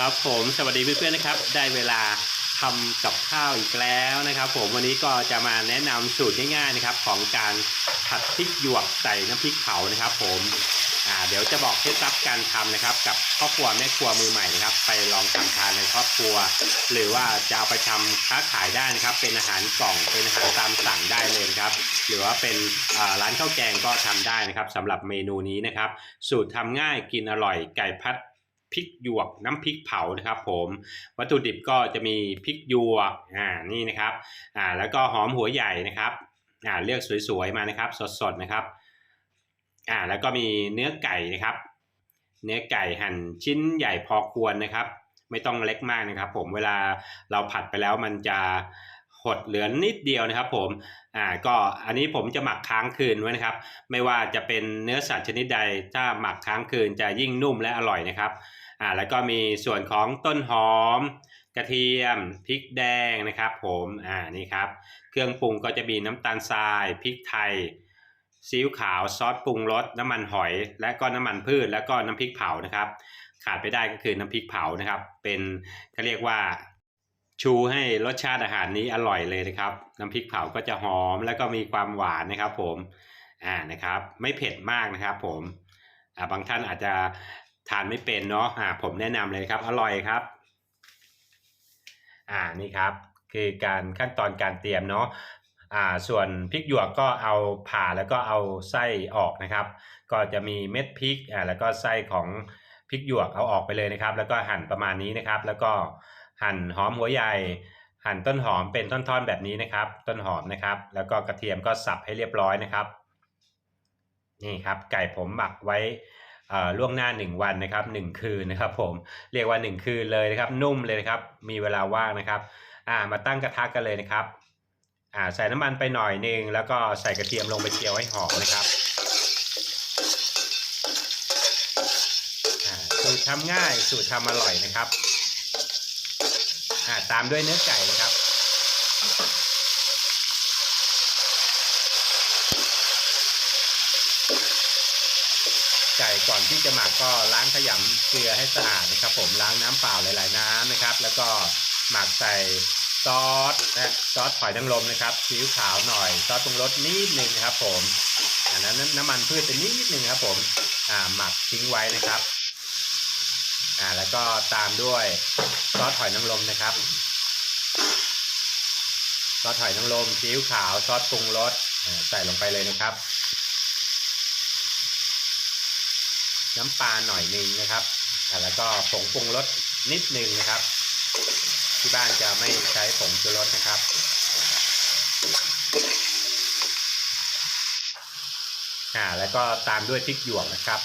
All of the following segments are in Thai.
ครับผมสวัสดีเพื่อนๆนะครับ ได้เวลาทำกับข้าวอีกแล้วนะครับ ผมวันนี้ก็จะมาแนะนำสูตรง่ายๆนะครับ ของการผัดพริกหยวกใส่น้ำพริกเผานะครับ ผมอ่าเดี๋ยวจะบอกเคล็ดลับการทำนะครับ กับครอบครัวแม่ครัวมือใหม่นะครับ ไปลองทำทานในครอบครัว หรือว่าจะเอาไปทำค้าขายได้นะครับ เป็นอาหารกล่องเป็นอาหารตามสั่งได้เลยครับ หรือว่าเป็นร้านข้าวแกงก็ทำได้นะครับสำหรับเมนูนี้นะครับ สูตรทำง่ายกินอร่อยไก่พัด พริกหยวกน้ำพริกเผานะครับ ผมวัตถุดิบก็จะมีพริกหยวกอ่านี่นะครับอ่าแล้วก็หอมหัวใหญ่นะครับอ่าเลือกสวยๆมานะครับ สดๆนะครับอ่าแล้วก็มีเนื้อไก่นะครับ เนื้อไก่หั่นชิ้นใหญ่พอควรนะครับ ไม่ต้องเล็กมากนะครับ ผมเวลาเราผัดไปแล้วมันจะหดเหลือนิดเดียวนะครับผม อ่า ก็อันนี้ผมจะหมักค้างคืนไว้นะครับ ไม่ว่าจะเป็นเนื้อสัตว์ชนิดใด ถ้าหมักค้างคืนจะยิ่งนุ่มและอร่อยนะครับ อ่าแล้วก็มีส่วนของต้นหอม กระเทียมพริกแดงนะครับ ผมอ่านี่ครับ เครื่องปรุงก็จะมีน้ำตาลทรายพริกไทยซีอิ๊วขาวซอสปรุงรสน้ำมันหอย และก็น้ำมันพืช แล้วก็น้ำพริกเผานะครับ ขาดไปได้ก็คือน้ำพริกเผานะครับ เป็นเขาเรียกว่าชูให้รสชาติอาหารนี้อร่อยเลยนะครับ น้ำพริกเผาก็จะหอมแล้วก็มีความหวานนะครับ ผมอ่านะครับ ไม่เผ็ดมากนะครับ ผมอ่าบางท่านอาจจะ ทานไม่เป็นเนาะอ่าผมแนะนำเลยครับ อร่อยครับ อ่านี่ครับ คือการขั้นตอนการเตรียมเนาะอ่าส่วนพริกหยวกก็เอาผ่าแล้วก็เอาไส้ออกนะครับ ก็จะมีเม็ดพริกอ่าแล้วก็ไส้ของพริกหยวกเอาออกไปเลยนะครับ แล้วก็หั่นประมาณนี้นะครับ แล้วก็หั่นหอมหัวใหญ่หั่นต้นหอมเป็นท่อนๆแบบนี้นะครับ ต้นหอมนะครับ แล้วก็กระเทียมก็สับให้เรียบร้อยนะครับ นี่ครับ ไก่ผมหมักไว้ ล่วงหน้า 1 วันนะครับ1คืนนะครับผมเรียกว่า 1 คืนเลยนะครับนุ่มเลยนะครับมีเวลาว่างนะครับอ่ามาตั้งกระทะกันเลยนะครับอ่าใส่น้ำมันไปหน่อยหนึงแล้วก็ใส่กระเทียมลงไปเจียวให้หอมนะครับอ่าสูตรทำง่ายสูตรทำอร่อยนะครับอ่าตามด้วยเนื้อไก่นะครับ ไก่ก่ อนที่จะหมักก็ล้างขยำเกลือให้สะอาดนะครับ ผมล้างน้ำเปล่าหลาย ๆ น้ำนะครับ แล้วก็หมักใส่ซอสนะซอสหอยนางรมนะครับซีอิ๊วขาวหน่อย ซอสปรุงรสนิดหนึ่งนะครับ ผมอันนั้นน้ำมันพืชเป็นนิดหนึ่งครับ ผมอ่าหมักทิ้งไว้นะครับอ่าแล้วก็ตามด้วยซอสหอยนางรมนะครับซอสหอยนางรมซีอิ๊วขาวซอสปรุงรสใส่ลงไปเลยนะครับ น้ำปลาหน่อยหนึ่งนะครับ แล้วก็ผงปรุงรสนิดหนึ่งนะครับ ที่บ้านจะไม่ใช้ผงชูรสนะครับ อ่า แล้วก็ตามด้วยพริกหยวกนะครับ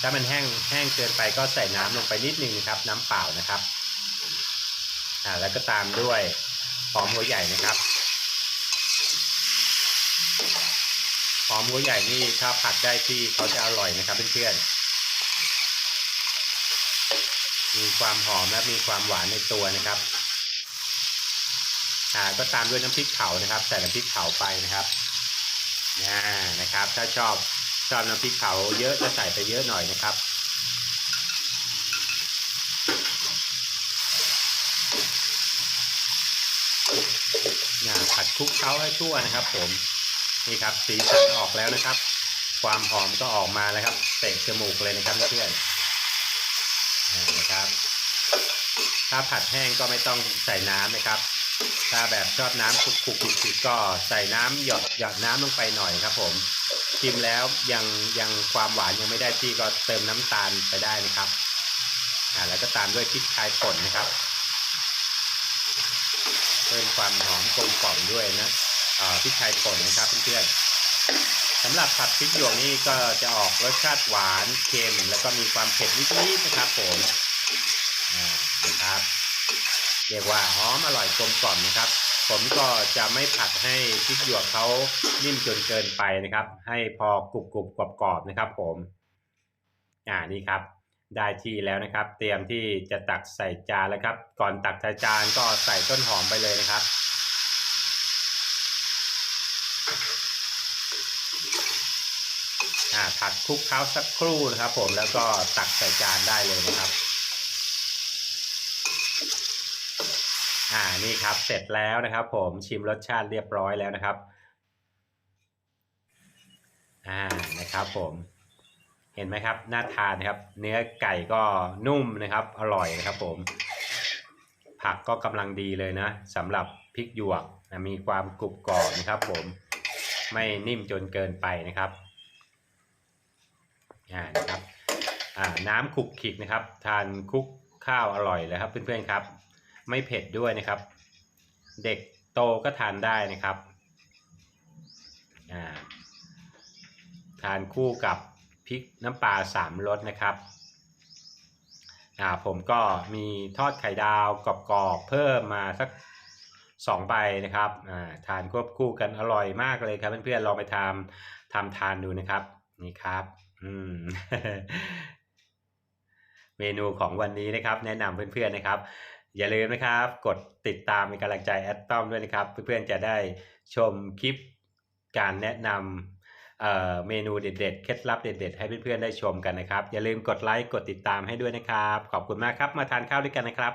ถ้ามันแห้งแห้งเกินไปก็ใส่น้ำลงไปนิดนึงนะครับ น้ำเปล่านะครับ อ่า แล้วก็ตามด้วยหอมหัวใหญ่นะครับ หอ มหัวใหญ่นี่ถ้าผัดได้ที่เขาจะอร่อยนะครับเพื่อนๆมีความหอมและมีความหวานในตัวนะครับอ่าก็ตามด้วยน้ำพริกเผานะครับใส่น้ำพริกเผาไปนะครับน่นะครับ ถ้าชอบชอบน้ำพริกเผาเยอะจะใส่ไปเยอะหน่อยนะครับน่าผัดคลุกเคล้าให้ทั่วนะครับผม นี่ครับสีสันออกแล้วนะครับ ความหอมก็ออกมาแล้วครับเตะจมูกเลยนะครับเพื่อนนะครับ ถ้าผัดแห้งก็ไม่ต้องใส่น้ำนะครับ ถ้าแบบชอบน้ำขุกขุกๆก็ใส่น้ำหยดหยดน้ำลงไปหน่อยครับ ผมชิมแล้วยังยังความหวานยังไม่ได้ที่ก็เติมน้ำตาลไปได้นะครับอ่าแล้วก็ตามด้วยพริกไทยป่นนะครับ เพิ่มความหอมกลมกล่อมด้วยนะ พริกไทยป่นนะครับเพื่อนๆสำหรับผัดพริกหยวกนี่ก็จะออกรสชาติหวานเค็ม แล้วก็มีความเผ็ดนิดๆนะครับผมนะครับ เรียกว่าหอมอร่อยกลมกล่อมนะครับ ผมก็จะไม่ผัดให้พริกหยวกเขานิ่มจนเกินไปนะครับ ให้พอกรุบกรุบกรอบกรอบๆนะครับ ผมอ่านี่ครับได้ที่แล้วนะครับ เตรียมที่จะตักใส่จานแล้วครับ ก่อนตักใส่จานก็ใส่ต้นหอมไปเลยนะครับ อ่าผัดคลุกเคล้าสักครู่นะครับผมแล้วก็ตักใส่จานได้เลยนะครับอ่านี่ครับเสร็จแล้วนะครับ ผมชิมรสชาติเรียบร้อยแล้วนะครับอ่านะครับผมเห็นไหมครับน่าทานนะครับ เนื้อไก่ก็นุ่มนะครับ อร่อยนะครับ ผม ผักก็กำลังดีเลยนะสำหรับพริกหยวกนะมีความกรุบกรอบนะครับ ผม ไม่นิ่มจนเกินไปนะครับอ่านะครับอ่าน้ำคลุกคลิกนะครับ ทานคลุกข้าวอร่อยเลยครับเพื่อนๆครับ ไม่เผ็ดด้วยนะครับ เด็กโตก็ทานได้นะครับอ่าทานคู่กับพริกน้ำปลาสามรสนะครับอ่าผมก็มีทอดไข่ดาวกรอบๆเพิ่มมาสัก สองใบนะครับอ่าทานควบคู่กันอร่อยมากเลยครับเพื่อนๆลองไปทำทำทานดูนะครับนี่ครับอืมเมนูของวันนี้นะครับ แนะนำเพื่อนๆนะครับ อย่าลืมนะครับ กดติดตามเป็นกำลังใจแอดต้อมด้วยนะครับ เพื่อนๆจะได้ชมคลิปการแนะนำเอ่อเมนูเด็ดๆ เคล็ดลับเด็ดๆ ให้เพื่อนๆ ได้ชมกันนะครับ อย่าลืมกดไลค์ กดติดตามให้ด้วยนะครับ ขอบคุณมากครับ มาทานข้าวด้วยกันนะครับ